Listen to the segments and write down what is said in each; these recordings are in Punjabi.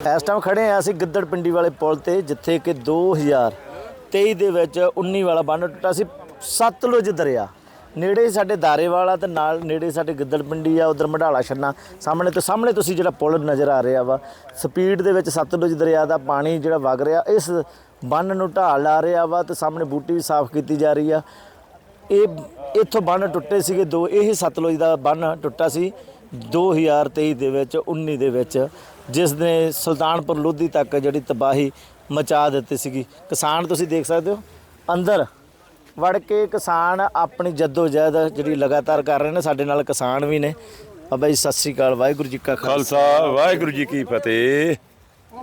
ਇਸ ਟਾਈਮ ਖੜੇ ਆ ਅਸੀਂ ਗਿੱਦੜ ਪਿੰਡੀ ਵਾਲੇ ਪੁਲ ਤੇ, ਜਿੱਥੇ ਕਿ 2023 ਦੇ ਵਿੱਚ 19 ਵਾਲਾ ਬੰਨ ਟੁੱਟਾ ਸੀ, ਸਤਲੁਜ ਦਰਿਆ। ਨੇੜੇ ਹੀ ਸਾਡੇ ਦਾਰੇਵਾਲਾ ਤੇ ਨਾਲ ਨੇੜੇ ਸਾਡੇ ਗਿੱਦੜ ਪਿੰਡੀ ਆ, ਉਧਰ ਮਢਾਲਾ ਛੰਨਾ। ਸਾਹਮਣੇ ਤੋਂ ਸਾਹਮਣੇ ਤੁਸੀਂ ਜਿਹੜਾ ਪੁਲ ਨਜ਼ਰ ਆ ਰਿਹਾ ਵਾ, ਸਪੀਡ ਦੇ ਵਿੱਚ ਸਤਲੁਜ ਦਰਿਆ ਦਾ ਪਾਣੀ ਜਿਹੜਾ ਵਗ ਰਿਹਾ, ਇਸ ਬੰਨ ਨੂੰ ਢਾਲ ਲਾ ਰਿਹਾ ਵਾ ਤੇ ਸਾਹਮਣੇ ਬੂਟੀ ਵੀ ਸਾਫ਼ ਕੀਤੀ ਜਾ ਰਹੀ ਆ। ਇਹ ਇੱਥੋਂ ਬੰਨ ਟੁੱਟੇ ਸੀਗੇ ਦੋ, ਇਹ ਸਤਲੁਜ ਦਾ ਬੰਨ ਟੁੱਟਾ ਸੀ। 2023 ਦੇ ਵਿੱਚ 19 ਦੇ ਵਿੱਚ ਜਿਸ ਨੇ ਸੁਲਤਾਨਪੁਰ ਲੋਧੀ ਤੱਕ ਜਿਹੜੀ ਤਬਾਹੀ ਮਚਾ ਦਿੱਤੀ ਸੀਗੀ। ਕਿਸਾਨ ਤੁਸੀਂ ਦੇਖ ਸਕਦੇ ਹੋ, ਅੰਦਰ ਵੜ ਕੇ ਕਿਸਾਨ ਆਪਣੀ ਜਦੋਜਹਿਦ ਜਿਹੜੀ ਲਗਾਤਾਰ ਕਰ ਰਹੇ ਨੇ, ਸਾਡੇ ਨਾਲ ਕਿਸਾਨ ਵੀ ਨੇ। ਬਾਬਾ ਜੀ, ਸਤਿ ਸ੍ਰੀ ਅਕਾਲ, ਵਾਹਿਗੁਰੂ ਜੀ ਕਾ ਖਾਲਸਾ। ਖਾਲਸਾ, ਵਾਹਿਗੁਰੂ ਜੀ ਕੀ ਫਤਿਹ।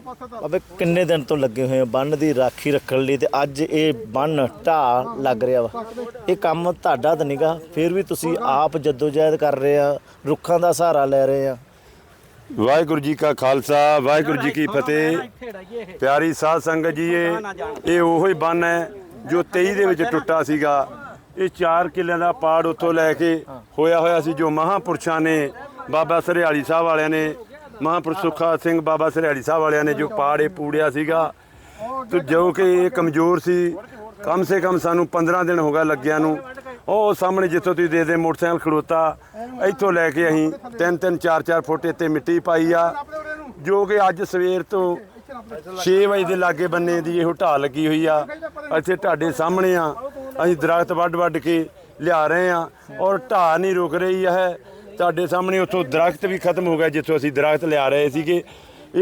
ਬਾਬੇ ਕਿੰਨੇ ਦਿਨ ਤੋਂ ਲੱਗੇ ਹੋਏ ਆ ਬੰਨ ਦੀ ਰਾਖੀ ਰੱਖਣ ਲਈ ਤੇ ਅੱਜ ਇਹ ਬੰਨ ਢਾਹ ਲੱਗ ਰਿਹਾ ਵਾ। ਇਹ ਕੰਮ ਤੁਹਾਡਾ ਤਾਂ ਨਹੀਂਗਾ ਫਿਰ ਵੀ ਤੁਸੀਂ ਆਪ ਜਦੋਜਹਿਦ ਕਰ ਰਹੇ ਆ ਰੁੱਖਾਂ ਦਾ ਸਹਾਰਾ ਲੈ ਰਹੇ ਆ। ਵਾਹਿਗੁਰੂ ਜੀ ਕਾ ਖਾਲਸਾ ਵਾਹਿਗੁਰੂ ਜੀ ਕੀ ਫਤਿਹ। ਪਿਆਰੀ ਸਾਧ ਸੰਗਤ ਜੀ ਇਹ ਇਹ ਉਹੀ ਬੰਨ ਹੈ ਜੋ 23 ਦੇ ਵਿੱਚ ਟੁੱਟਾ ਸੀਗਾ। ਇਹ 4 ਕਿੱਲਿਆਂ ਦਾ ਪਾੜ ਉੱਥੋਂ ਲੈ ਕੇ ਹੋਇਆ ਹੋਇਆ ਸੀ ਜੋ ਮਹਾਪੁਰਸ਼ਾਂ ਨੇ ਬਾਬਾ ਸਰਿਆਲੀ ਸਾਹਿਬ ਵਾਲਿਆਂ ਨੇ ਮਹਾਂਪੁਰਸ਼ ਸੁੱਖਾ ਸਿੰਘ ਬਾਬਾ ਸਰਿਆਲੀ ਸਾਹਿਬ ਵਾਲਿਆਂ ਨੇ ਜੋ ਪਾੜ ਇਹ ਪੂੜਿਆ ਸੀਗਾ, ਤੇ ਜੋ ਕਿ ਇਹ ਕਮਜ਼ੋਰ ਸੀ, ਕਮ ਸੇ ਕਮ ਸਾਨੂੰ 15 ਦਿਨ ਹੋ ਗਿਆ ਲੱਗਿਆਂ ਨੂੰ। ਉਹ ਸਾਹਮਣੇ ਜਿੱਥੋਂ ਤੁਸੀਂ ਦੇਖਦੇ ਮੋਟਰਸਾਈਕਲ ਖੜੋਤਾ, ਇੱਥੋਂ ਲੈ ਕੇ ਅਸੀਂ 3 3 4 4 ਫੁੱਟ ਇੱਥੇ ਮਿੱਟੀ ਪਾਈ ਆ, ਜੋ ਕਿ ਅੱਜ ਸਵੇਰ ਤੋਂ 6 ਵਜੇ ਦੇ ਲਾਗੇ ਬੰਨੇ ਦੀ ਇਹ ਢਾਹ ਲੱਗੀ ਹੋਈ ਆ। ਇੱਥੇ ਢਾਡੇ ਸਾਹਮਣੇ ਆ, ਅਸੀਂ ਦਰਖਤ ਵੱਢ ਵੱਢ ਕੇ ਲਿਆ ਰਹੇ ਆ, ਔਰ ਢਾਹ ਨਹੀਂ ਰੁਕ ਰਹੀ ਹੈ। ਤੁਹਾਡੇ ਸਾਹਮਣੇ ਉੱਥੋਂ ਦਰਖਤ ਵੀ ਖਤਮ ਹੋ ਗਿਆ ਜਿੱਥੋਂ ਅਸੀਂ ਦਰਖਤ ਲਿਆ ਰਹੇ ਸੀਗੇ।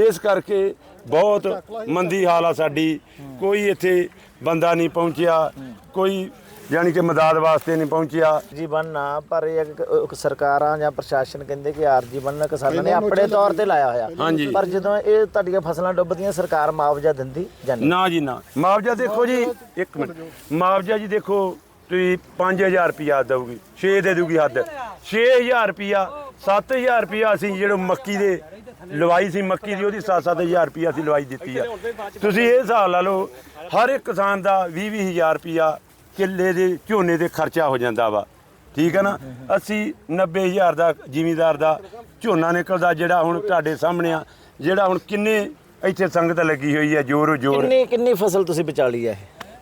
ਇਸ ਕਰਕੇ ਬਹੁਤ ਮੰਦੀ ਹਾਲ ਆ ਸਾਡੀ। ਕੋਈ ਇੱਥੇ ਬੰਦਾ ਨਹੀਂ ਪਹੁੰਚਿਆ ਕੋਈ ਯਾਨੀ ਕਿ ਮਦਦ ਵਾਸਤੇ ਨਹੀਂ ਪਹੁੰਚਿਆ। ਜੀ ਬੰਨਾ ਪਰ ਇਹ ਸਰਕਾਰਾਂ ਜਾਂ ਪ੍ਰਸ਼ਾਸਨ ਕਹਿੰਦੇ ਕਿ ਆਰਜੀ ਬੰਨਾ ਕਿਸਾਨਾਂ ਨੇ ਆਪਣੇ ਤੌਰ ਤੇ ਲਾਇਆ ਹੋਇਆ। ਹਾਂਜੀ। ਪਰ ਜਦੋਂ ਇਹ ਤੁਹਾਡੀਆਂ ਫਸਲਾਂ ਡੁੱਬਦੀਆਂ ਸਰਕਾਰ ਮੁਆਵਜ਼ਾ ਦਿੰਦੀ ਜਾਂ ਨਹੀਂ? ਨਾ ਜੀ ਨਾ। ਮੁਆਵਜ਼ਾ ਦੇਖੋ ਜੀ ਇੱਕ ਮਿੰਟ। ਮੁਆਵਜ਼ਾ ਜੀ ਦੇਖੋ ਤੁਸੀਂ 5000 ਰੁਪਿਆ ਦਊਗੀ 6 ਦੇ ਦਊਗੀ ਹੱਦ। 6000 ਰੁਪਿਆ 7000 ਰੁਪਿਆ ਅਸੀਂ ਜਿਹੜੇ ਮੱਕੀ ਦੇ ਲਵਾਈ ਸੀ, ਮੱਕੀ ਦੀ ਉਹਦੀ 7-7000 ਰੁਪਿਆ ਅਸੀਂ ਲਵਾਈ ਦਿੱਤੀ ਆ। ਤੁਸੀਂ ਇਹ ਹਿਸਾਬ ਲਾ ਲਓ, ਹਰ ਇੱਕ ਕਿਸਾਨ ਦਾ 20-20000 ਰੁਪਿਆ ਕਿੱਲੇ ਦੇ ਝੋਨੇ ਦੇ ਖਰਚਾ ਹੋ ਜਾਂਦਾ ਵਾ। ਠੀਕ ਹੈ ਨਾ? 80 90000 ਦਾ ਜ਼ਿਮੀਦਾਰ ਦਾ ਝੋਨਾ ਨਿਕਲਦਾ ਜਿਹੜਾ ਹੁਣ ਤੁਹਾਡੇ ਸਾਹਮਣੇ ਆ, ਜਿਹੜਾ ਹੁਣ ਕਿੰਨੇ ਇੱਥੇ ਸੰਗਤ ਲੱਗੀ ਹੋਈ ਹੈ ਜੋਰੋ ਜੋਰ ਕਿੰਨੀ ਕਿੰਨੀ ਫਸਲ ਤੁਸੀਂ ਬਚਾ ਲਈ ਹੈ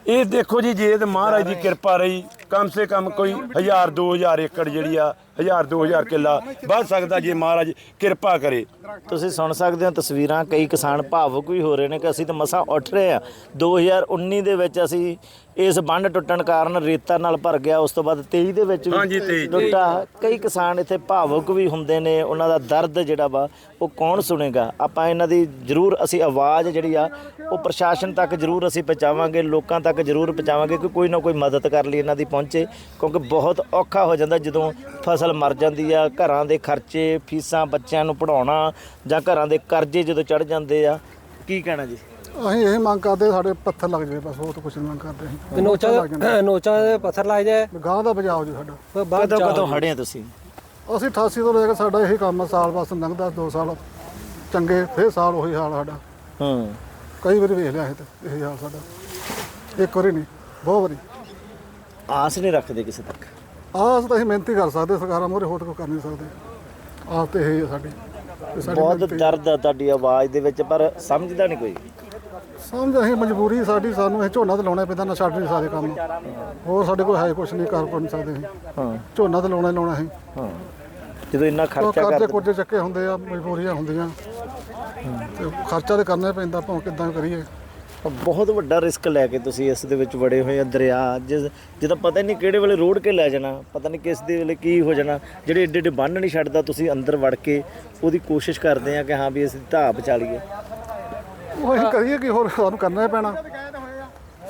ਇਹ ਦੇਖੋ ਜੀ ਜੇ ਤੇ ਮਹਾਰਾਜ ਦੀ ਕਿਰਪਾ ਰਹੀ ਕਮ ਸੇ ਕਮ ਕੋਈ 1000 2000 ਏਕੜ ਜਿਹੜੀ ਆ 1000 2000 ਕਿੱਲਾ ਵੱਧ ਸਕਦਾ ਜੇ ਮਹਾਰਾਜ ਕਿਰਪਾ ਕਰੇ। ਤੁਸੀਂ ਸੁਣ ਸਕਦੇ ਹੋ ਤਸਵੀਰਾਂ ਕਈ ਕਿਸਾਨ ਭਾਵੁਕ ਵੀ ਹੋ ਰਹੇ ਨੇ ਕਿ ਅਸੀਂ ਤਾਂ ਮਸਾਂ ਉੱਠ ਰਹੇ ਆ 2019 ਦੇ ਵਿੱਚ ਅਸੀਂ ਇਸ ਬੰਨ ਟੁੱਟਣ ਕਾਰਨ ਰੇਤਾ ਨਾਲ ਭਰ ਗਿਆ ਉਸ ਤੋਂ ਬਾਅਦ 23 ਦੇ ਵਿੱਚ ਹਾਂਜੀ, ਵੀ 23 ਟੁੱਟਾ। ਕਈ ਕਿਸਾਨ ਇੱਥੇ ਭਾਵੁਕ ਵੀ ਹੁੰਦੇ ਨੇ ਉਹਨਾਂ ਦਾ ਦਰਦ ਜਿਹੜਾ ਵਾ ਉਹ ਕੌਣ ਸੁਣੇਗਾ? ਆਪਾਂ ਇਹਨਾਂ ਦੀ ਜ਼ਰੂਰ ਅਸੀਂ ਆਵਾਜ਼ ਜਿਹੜੀ ਆ ਉਹ ਪ੍ਰਸ਼ਾਸਨ ਤੱਕ ਜ਼ਰੂਰ ਅਸੀਂ ਪਹੁੰਚਾਵਾਂਗੇ ਲੋਕਾਂ ਤੱਕ ਜ਼ਰੂਰ ਪਹੁੰਚਾਵਾਂਗੇ ਕਿ ਕੋਈ ਨਾ ਕੋਈ ਮਦਦ ਕਰ ਲਈ ਇਹਨਾਂ ਦੀ ਪਹੁੰਚੇ ਕਿਉਂਕਿ ਬਹੁਤ ਔਖਾ ਹੋ ਜਾਂਦਾ ਜਦੋਂ ਫਸਲ ਮਰ ਜਾਂਦੀ ਆ ਘਰਾਂ ਦੇ ਖਰਚੇ ਫੀਸਾਂ ਬੱਚਿਆਂ ਨੂੰ ਪੜਾਉਣਾ ਜਾਂ ਘਰਾਂ ਦੇ ਕਰਜ਼ੇ ਜਦੋਂ ਚੜ ਜਾਂਦੇ ਆ। ਕੀ ਕਹਿਣਾ ਜੀ? ਅਸੀਂ ਇਹ ਮੰਗ ਕਰਦੇ ਸਾਡੇ ਪੱਥਰ ਲੱਗ ਜਾਵੇ ਬਸ ਹੋਰ ਤਾਂ ਕੁਝ ਨਹੀਂ ਮੰਗ ਕਰਦੇ ਅਸੀਂ। ਨੋਚਾਂ ਨੋਚਾਂ ਦੇ ਪੱਥਰ ਲਾਏ ਜਾਏ। ਗਾਂ ਦਾ ਬਚਾਓ ਜੀ ਸਾਡਾ। ਬਾਅਦ ਕਦੋਂ ਕਦੋਂ ਹੜੇ ਆ ਤੁਸੀਂ? ਅਸੀਂ 88 ਤੋਂ ਲੈ ਕੇ ਸਾਡਾ ਇਹੀ ਕੰਮ ਆ, ਸਾਲ ਬਸ ਲੰਘਦਾ 2 ਸਾਲ ਚੰਗੇ ਫੇਰ ਸਾਲ ਉਹੀ ਹਾਲ ਸਾਡਾ। ਹੂੰ। ਕਈ ਵਾਰੀ ਵੇਖ ਲਿਆ ਇਹ ਤਾਂ ਇਹੀ ਹਾਲ ਸਾਡਾ। ਇੱਕ ਵਾਰੀ ਨਹੀਂ ਬਹੁਤ ਵਾਰੀ। ਆਸ ਨਹੀਂ ਰੱਖਦੇ ਕਿਸੇ ਤੱਕ? ਆਸ ਤਾਂ ਅਸੀਂ ਮਿਹਨਤੀ ਕਰ ਸਕਦੇ ਸਰਕਾਰਾਂ ਮੋਰੇ ਹੋਰ ਤਾਂ ਕਰ ਨਹੀਂ ਸਕਦੇ। ਆਸ ਤੇ ਇਹ ਹੀ ਆ ਸਾਡੀ। ਤੇ ਸਾਡੀ ਬਹੁਤ ਮਿਹਨਤੀ- ਦਰਦ ਆ ਤੁਹਾਡੀ ਆਵਾਜ਼ ਦੇ ਵਿੱਚ ਪਰ ਸਮਝਦਾ ਨਹੀਂ ਕੋਈ। ਸਮਝ ਅਸੀਂ ਮਜਬੂਰੀ ਸਾਡੀ ਸਾਨੂੰ ਇਹ ਝੋਨਾ ਤੇ ਲਾਉਣਾ ਪੈਂਦਾ ਨਾ ਛੱਡ ਨਹੀਂ ਸਕਦੇ ਕੰਮ। ਹੋਰ ਸਾਡੇ ਕੋਲ ਹੈ ਕੁਝ ਨਹੀਂ ਕਰ ਕੋਈ ਨਹੀਂ ਸਕਦੇ ਅਸੀਂ। ਹਾਂ। ਝੋਨਾ ਤੇ ਲਾਉਣਾ ਹੀ ਲਾਉਣਾ ਅਸੀਂ। ਹਾਂ। ਜਦੋਂ ਇੰਨਾ ਖਰਚਾ ਕਰਦੇ ਕੁਰਜ਼ੇ ਚੱਕੇ ਹੁੰਦੇ ਆ ਮਜਬੂਰੀਆਂ ਹੁੰਦੀਆਂ। ਤੇ ਖਰਚਾ ਤੇ ਕਰਨਾ ਹੀ ਪੈਂਦਾ ਭਾਵੇਂ ਕਿੱਦਾਂ ਕਰੀਏ। ਬਹੁਤ ਵੱਡਾ ਰਿਸਕ ਲੈ ਕੇ ਤੁਸੀਂ ਇਸ ਦੇ ਵਿੱਚ ਵੜੇ ਹੋਏ ਆ ਦਰਿਆ ਜਿਸ ਜਿਹਦਾ ਪਤਾ ਹੀ ਨਹੀਂ ਕਿਹੜੇ ਵੇਲੇ ਰੋੜ ਕੇ ਲੈ ਜਾਣਾ ਪਤਾ ਨਹੀਂ ਕਿਸ ਦੇ ਵੇਲੇ ਕੀ ਹੋ ਜਾਣਾ। ਜਿਹੜੇ ਏਡੇ ਏਡੇ ਬੰਨ ਨਹੀਂ ਛੱਡਦਾ ਤੁਸੀਂ ਅੰਦਰ ਵੜ ਕੇ ਉਹਦੀ ਕੋਸ਼ਿਸ਼ ਕਰਦੇ ਆ ਕਿ ਹਾਂ ਵੀ ਅਸੀਂ ਬਚਾ ਲਈਏ ਉਹ ਅਸੀਂ ਕਰੀਏ ਕਿ ਹੋਰ ਸਾਨੂੰ ਕਰਨਾ ਹੀ ਪੈਣਾ।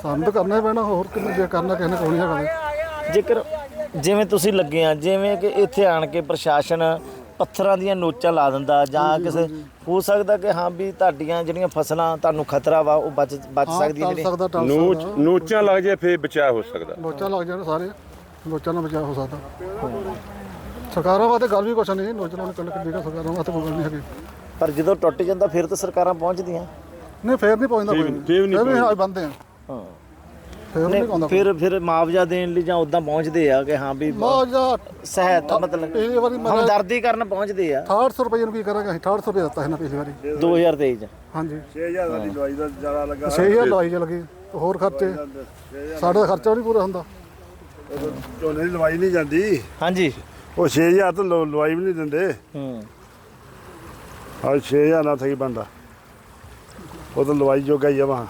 ਸਾਨੂੰ ਤਾਂ ਕਰਨਾ ਹੀ ਪੈਣਾ ਹੋਰ ਕਿੰਨੇ ਜੇ ਕਰਨਾ ਕਿਸੇ ਨੇ ਕੋਈ ਨਹੀਂ ਹੈਗਾ ਜੇਕਰ ਜਿਵੇਂ ਤੁਸੀਂ ਲੱਗੇ ਆ ਜਿਵੇਂ ਕਿ ਇੱਥੇ ਆਣ ਕੇ ਪ੍ਰਸ਼ਾਸਨ ਪੱਥਰਾਂ ਦੀਆਂ ਨੋਚਾਂ ਲਾ ਦਿੰਦਾ ਜਾਂ ਕਿਸੇ ਹੋ ਸਕਦਾ ਕਿ ਹਾਂ ਵੀ ਤੁਹਾਡੀਆਂ ਜਿਹੜੀਆਂ ਫਸਲਾਂ ਤੁਹਾਨੂੰ ਖਤਰਾ ਵਾ ਉਹ ਬਚ ਬਚ ਹਾਂ ਸਕਦੀ ਜਿਹੜੀ ਨੋਚ ਨੋਚਾਂ ਲੱਗ ਜੇ ਫੇਰ ਬਚਾਅ ਹੋ ਸਕਦਾ। ਲੋਚਾਂ ਲੱਗ ਜਾਣ ਸਾਰੇ ਲੋਚਾਂ ਨਾਲ ਬਚਾਅ ਹੋ ਸਕਦਾ। ਸਰਕਾਰਾਂ ਵਾਸਤੇ ਗੱਲ ਵੀ ਕੁਛ ਨਹੀਂ ਲੋਚਾਂ ਨਾਲ ਚੱਲ ਕੇ ਜਿਹੜਾ ਸਰਕਾਰਾਂ ਵਾਸਤੇ ਕੋਈ ਗੱਲ ਨਹੀਂ ਹੈਗੀ। ਪਰ ਜਦੋਂ ਟੁੱਟ ਜਾਂਦਾ ਫਿਰ ਤਾਂ ਸਰਕਾਰਾਂ ਪਹੁੰਚਦੀਆਂ। ਨਹੀਂ ਫੇਰ ਨਹੀਂ ਪਹੁੰਚਦਾ ਕੋਈ। ਫੇਰ ਨਹੀਂ ਹਾਂ ਬੰਦੇ ਆ। ਹਾਂ। ਫੇਰ ਨਹੀਂ ਪਹੁੰਚਦਾ ਫਿਰ ਫਿਰ ਮੁਆਵਜ਼ਾ ਦੇਣ ਲਈ ਜਾਂ ਉਦਾਂ ਪਹੁੰਚਦੇ ਆ ਕਿ ਹਾਂ ਵੀ ਮਾਜਾ ਸਹਾਇਤਾ ਮਤਲਬ ਪਿਛਲੀ ਵਾਰੀ ਮੈਂ ਹਮਦਰਦੀ ਕਰਨ ਪਹੁੰਚਦੇ ਆ। 6800 ਰੁਪਏ ਨੂੰ ਕੀ ਕਰਾਂਗੇ ਅਸੀਂ? 6800 ਰੁਪਏ ਦਿੱਤਾ ਸੀ ਨਾ ਪਿਛਲੀ ਵਾਰੀ। 2023 ਚ। ਹਾਂਜੀ। 6000 ਦੀ ਦਵਾਈ ਦਾ ਜ਼ਿਆਦਾ ਲੱਗਾ। 6000 ਦਵਾਈ ਚ ਲੱਗੀ। ਹੋਰ ਖਰਚੇ? ਸਾਡਾ ਤਾਂ ਖਰਚਾ ਵੀ ਨਹੀਂ ਪੂਰਾ ਹੁੰਦਾ। ਝੋਨੇ ਦੀ ਦਵਾਈ ਨਹੀਂ ਜਾਂਦੀ। ਹਾਂਜੀ। ਉਹ 6000 ਤੋਂ ਲਵਾਈ ਵੀ ਨਹੀਂ ਦਿੰਦੇ। ਹੂੰ। ਹਾਂ 6000 ਨਾਲ ਥਈ ਬੰਦਾ ਉਹ ਤਾਂ ਲਵਾਈ ਜੋਗਾ ਹੀ ਆ ਵਾ।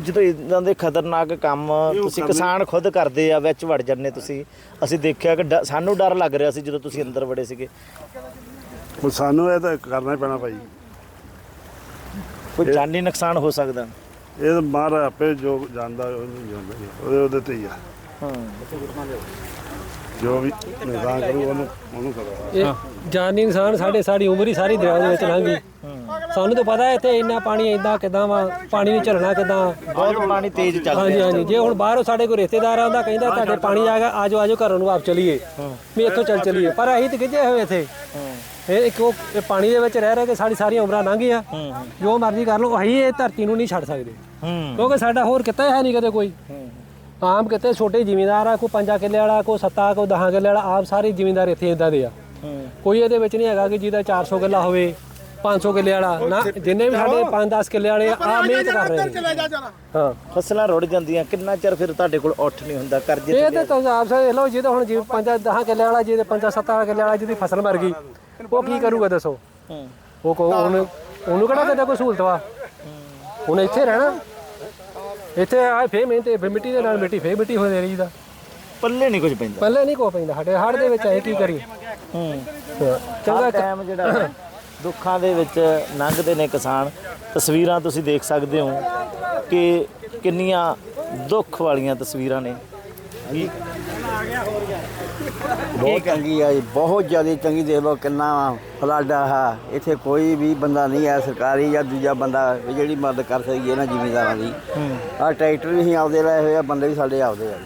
ਜਦੋਂ ਇਦਾਂ ਦੇ ਖਤਰਨਾਕ ਕੰਮ ਤੁਸੀਂ ਕਿਸਾਨ ਖੁਦ ਕਰਦੇ ਆ ਵਿੱਚ ਵੜ ਜਾਂਦੇ ਤੁਸੀਂ। ਅਸੀਂ ਦੇਖਿਆ ਕਿ ਡ- ਸਾਨੂੰ ਡਰ ਲੱਗ ਰਿਹਾ ਸੀ ਜਦੋਂ ਤੁਸੀਂ ਅੰਦਰ ਵੜੇ ਸੀਗੇ। ਉਹ ਸਾਨੂੰ ਇਹ ਤਾਂ ਕਰਨਾ ਹੀ ਪੈਣਾ ਭਾਈ। ਕੋਈ ਜਾਨੀ ਨੁਕਸਾਨ ਹੋ ਸਕਦਾ। ਇਹ ਤਾਂ ਮਾਰ ਆਪੇ ਜੋ ਜਾਣਦਾ ਉਹਨੂੰ ਜਾਣਦਾ ਹੀ ਆ। ਉਹਦੇ ਉਹਦੇ ਤੇ ਹੀ ਆ। ਹਾਂ। ਜੋ ਵੀ ਨਿਦਾਨ ਕਰੂ ਉਹਨੂੰ ਉਹਨੂੰ ਕਰੋ। ਇਹ ਜਾਨੀ ਇਨਸਾਨ ਸਾਡੇ ਸਾਡੀ ਉਮਰ ਹੀ ਸਾਰੀ ਦਰਿਆ ਦੇ ਵਿੱਚ ਲੰਘ ਗਈ। ਸਾਨੂੰ ਤਾਂ ਪਤਾ ਹੈ ਇੱਥੇ ਇੰਨਾ ਪਾਣੀ ਇੰਦਾ ਕਿਦਾਂ ਵਾ ਪਾਣੀ ਨਹੀਂ ਚੱਲਣਾ ਕਿਦਾਂ ਬਹੁਤ ਪਾਣੀ ਤੇਜ਼ ਚੱਲ ਹਾਂਜੀ ਹਾਂਜੀ ਜੇ ਹੁਣ ਬਾਹਰੋਂ ਸਾਡੇ ਕੋਈ ਰਿਸ਼ਤੇਦਾਰ ਆਉਂਦਾ ਕਹਿੰਦਾ ਤੁਹਾਡੇ ਪਾਣੀ ਆ ਗਿਆ ਆਜੋ ਆਜੋ ਘਰੋਂ ਨੂੰ ਆਪ ਚਲੀਏ। ਵੀ ਇੱਥੋਂ ਚੱਲ ਚਲੀਏ। ਪਰ ਅਸੀਂ ਤੇ ਗਿੱਜੇ ਹੋਏ ਇੱਥੇ। ਇਹ ਇੱਕ ਉਹ ਪਾਣੀ ਦੇ ਵਿੱਚ ਰਹਿ ਰਹਿ ਕੇ ਸਾਡੀ ਸਾਰੀਆਂ ਉਮਰਾਂ ਲੰਘ ਗਈਆਂ ਜੋ ਮਰਜ਼ੀ ਕਰ ਲਓ ਅਸੀਂ ਇਹ ਧਰਤੀ ਨੂੰ ਨਹੀਂ ਛੱਡ ਸਕਦੇ। ਕਿਉਂਕਿ ਸਾਡਾ ਹੋਰ ਕਿੱਤਾ ਹੈ ਨਹੀਂ ਕਦੇ ਕੋਈ। ਆਮ ਕਿਤੇ ਛੋਟੇ ਜ਼ਿਮੀਂਦਾਰ ਆ ਕੋਈ ਪੰਜਾ ਕਿੱਲੇ ਵਾਲਾ ਕੋਈ ਸੱਤਾ ਕੋਈ 10 ਕਿੱਲੇ ਵਾਲਾ ਆਪ ਸਾਰੇ ਜ਼ਿਮੀਂਦਾਰ ਇੱਥੇ ਇਦਾਂ ਦੇ ਆ। ਕੋਈ ਇਹਦੇ ਵਿੱਚ ਨਹੀਂ ਹੈਗਾ ਕਿ ਜਿਹਦਾ 400 ਕਿੱਲਾ ਹੋਵੇ। 500 ਕਿੱਲੇ ਵਾਲਾ ਨਾ ਜਿੰਨੇ ਵੀ ਸਾਡੇ 5-10 ਕਿੱਲੇ ਵਾਲੇ ਆ ਮਿਹਨਤ ਕਰ ਰਹੇ ਨੇ। ਹਾਂ। ਫਸਲਾਂ ਰੁੜ ਜਾਂਦੀਆਂ ਕਿੰਨਾ ਚਿਰ ਫਿਰ ਤੁਹਾਡੇ ਕੋਲ ਉੱਠ ਨਹੀਂ ਹੁੰਦਾ ਕਰਜ਼ੇ ਇਹ ਤੇ ਤੇ ਤੁਸੀਂ ਆਪ ਸੇ ਲਓ ਜਿਹਦੇ ਹੁਣ ਜੀ 5-10 ਕਿੱਲੇ ਵਾਲਾ ਜਿਹਦੇ 5-7 ਕਿੱਲੇ ਵਾਲਾ ਜਿਹਦੀ ਫਸਲ ਮਰ ਗਈ ਉਹ ਕੀ ਕਰੂਗਾ ਦੱਸੋ? ਉਹ ਕੋ ਉਹਨੂੰ ਉਹਨੂੰ ਕਿਹੜਾ ਕਿਤੇ ਕੋਈ ਸਹੂਲਤ ਵਾ? ਉਹਨੇ ਇੱਥੇ ਰਹਿਣਾ। ਇੱਥੇ ਆ ਫੇ ਮਿਹਨਤ ਫੇ ਮਿੱਟੀ ਦੇ ਨਾਲ ਮਿੱਟੀ ਫੇ ਮਿੱਟੀ ਹੋ ਰਹੀ ਦਾ। ਪੱਲੇ ਨਹੀਂ ਕੁਝ ਪੈਂਦਾ। ਪੱਲੇ ਨਹੀਂ ਕੋ ਪੈਂਦਾ ਸਾਡੇ ਹੜ ਦੇ ਵਿੱਚ ਆਏ ਕੀ ਕਰੀਏ? ਹੂੰ। ਚੰਗਾ ਟਾਈਮ ਜਿਹੜਾ ਦੁੱਖਾਂ ਦੇ ਵਿੱਚ ਲੰਘਦੇ ਨੇ ਕਿਸਾਨ। ਤਸਵੀਰਾਂ ਤੁਸੀਂ ਦੇਖ ਸਕਦੇ ਹੋ ਕਿ ਕਿੰਨੀਆਂ ਦੁੱਖ ਵਾਲੀਆਂ ਤਸਵੀਰਾਂ ਨੇ। ਬਹੁਤ ਚੰਗੀ ਆ ਜੀ ਬਹੁਤ ਜ਼ਿਆਦਾ ਚੰਗੀ ਦੇਖ ਲਓ ਕਿੰਨਾ ਫਲੱਡ ਆ ਇੱਥੇ ਕੋਈ ਵੀ ਬੰਦਾ ਨਹੀਂ ਆ ਸਰਕਾਰੀ ਜਾਂ ਦੂਜਾ ਬੰਦਾ ਵੀ ਜਿਹੜੀ ਮਦਦ ਕਰ ਸਕੀਏ ਨਾ ਜ਼ਿਮੀਂਦਾਰਾਂ ਦੀ। ਆ ਟਰੈਕਟਰ ਵੀ ਅਸੀਂ ਆਪਦੇ ਲਏ ਹੋਏ ਆ ਬੰਦੇ ਵੀ ਸਾਡੇ ਆਪਦੇ ਆ।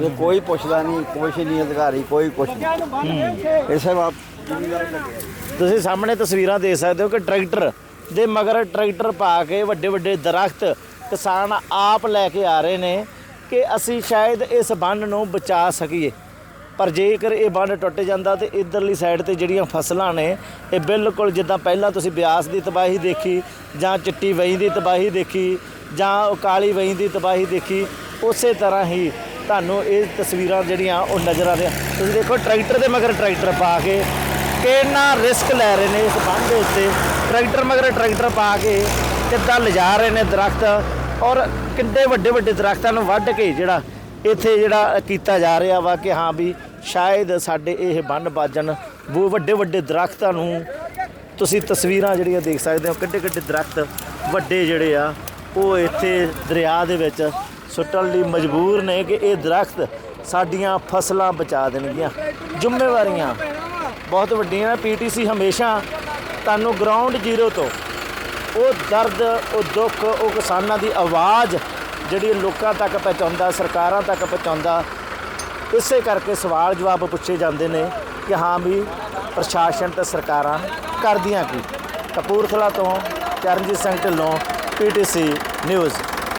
ਇਹ ਕੋਈ ਪੁੱਛਦਾ ਨਹੀਂ ਕੁਛ ਨਹੀਂ ਅਧਿਕਾਰੀ ਕੋਈ ਕੁਛ ਨਹੀਂ। ਇਸੇ ਬਾਤ ਜ਼ਿਮੀਂਦਾਰ ਲੱਗੇ ਆ। ਤੁਸੀਂ ਸਾਹਮਣੇ ਤਸਵੀਰਾਂ ਦੇਖ ਸਕਦੇ ਹੋ ਕਿ ਟਰੈਕਟਰ ਦੇ ਮਗਰ ਟਰੈਕਟਰ ਪਾ ਕੇ ਵੱਡੇ ਵੱਡੇ ਦਰਖਤ ਕਿਸਾਨ ਆਪ ਲੈ ਕੇ ਆ ਰਹੇ ਨੇ ਕਿ ਅਸੀਂ ਸ਼ਾਇਦ ਇਸ ਬੰਨ ਨੂੰ ਬਚਾ ਸਕੀਏ। ਪਰ ਜੇਕਰ ਇਹ ਬੰਨ ਟੁੱਟ ਜਾਂਦਾ ਤੇ ਇਧਰਲੀ ਸਾਈਡ ਤੇ ਜਿਹੜੀਆਂ ਫਸਲਾਂ ਨੇ, ਇਹ ਬਿਲਕੁਲ ਜਿੱਦਾਂ ਪਹਿਲਾਂ ਤੁਸੀਂ ਬਿਆਸ ਦੀ ਤਬਾਹੀ ਦੇਖੀ ਜਾਂ ਚਿੱਟੀ ਵਹੀਂ ਦੀ ਤਬਾਹੀ ਦੇਖੀ ਜਾਂ ਉਹ ਕਾਲੀ ਵਹੀਂ ਦੀ ਤਬਾਹੀ ਦੇਖੀ, ਉਸੇ ਤਰ੍ਹਾਂ ਹੀ ਤੁਹਾਨੂੰ ਇਹ ਤਸਵੀਰਾਂ ਜਿਹੜੀਆਂ ਉਹ ਨਜ਼ਰ ਆ ਰਹੀਆਂ। ਤੁਸੀਂ ਦੇਖੋ ਟਰੈਕਟਰ ਦੇ ਮਗਰ ਟਰੈਕਟਰ ਪਾ ਕੇ ਕਿੰਨਾ ਰਿਸਕ ਲੈ ਰਹੇ ਨੇ ਇਸ ਬੰਦ ਦੇ ਉੱਤੇ। ਟਰੈਕਟਰ ਮਗਰ ਟਰੈਕਟਰ ਪਾ ਕੇ ਕਿੱਦਾਂ ਲਿਜਾ ਰਹੇ ਨੇ ਦਰਖਤ ਔਰ ਕਿੰਨੇ ਵੱਡੇ ਵੱਡੇ ਦਰਖਤਾਂ ਨੂੰ ਵੱਢ ਕੇ ਜਿਹੜਾ ਇੱਥੇ ਜਿਹੜਾ ਕੀਤਾ ਜਾ ਰਿਹਾ ਵਾ ਕਿ ਹਾਂ ਵੀ ਸ਼ਾਇਦ ਸਾਡੇ ਇਹ ਬੰਨ ਬਾਜਣ ਉਹ ਵੱਡੇ ਵੱਡੇ ਦਰਖਤਾਂ ਨੂੰ ਤੁਸੀਂ ਤਸਵੀਰਾਂ ਜਿਹੜੀਆਂ ਦੇਖ ਸਕਦੇ ਹੋ, ਕਿੱਡੇ ਕਿੱਡੇ ਦਰਖਤ ਵੱਡੇ ਜਿਹੜੇ ਆ, ਉਹ ਇੱਥੇ ਦਰਿਆ ਦੇ ਵਿੱਚ ਸੁੱਟਣ ਲਈ ਮਜਬੂਰ ਨੇ ਕਿ ਇਹ ਦਰਖਤ ਸਾਡੀਆਂ ਫਸਲਾਂ ਬਚਾ ਦੇਣਗੀਆਂ। ਜ਼ਿੰਮੇਵਾਰੀਆਂ ਬਹੁਤ ਵੱਡੀਆਂ ਨੇ। ਪੀਟੀਸੀ ਹਮੇਸ਼ਾ ਤੁਹਾਨੂੰ ਗਰਾਊਂਡ ਜ਼ੀਰੋ ਤੋਂ ਉਹ ਦਰਦ, ਉਹ ਦੁੱਖ, ਉਹ ਕਿਸਾਨਾਂ ਦੀ ਆਵਾਜ਼ ਜਿਹੜੀ ਲੋਕਾਂ ਤੱਕ ਪਹੁੰਚਾਉਂਦਾ, ਸਰਕਾਰਾਂ ਤੱਕ ਪਹੁੰਚਾਉਂਦਾ, ਇਸੇ ਕਰਕੇ ਸਵਾਲ ਜਵਾਬ ਪੁੱਛੇ ਜਾਂਦੇ ਨੇ ਕਿ ਹਾਂ ਵੀ ਪ੍ਰਸ਼ਾਸਨ ਤੇ ਸਰਕਾਰਾਂ ਕਰਦੀਆਂ ਕੀ? ਕਪੂਰਥਲਾ ਤੋਂ ਚਰਨਜੀਤ ਸਿੰਘ ਢਿੱਲੋਂ, ਪੀਟੀਸੀ ਨਿਊਜ਼।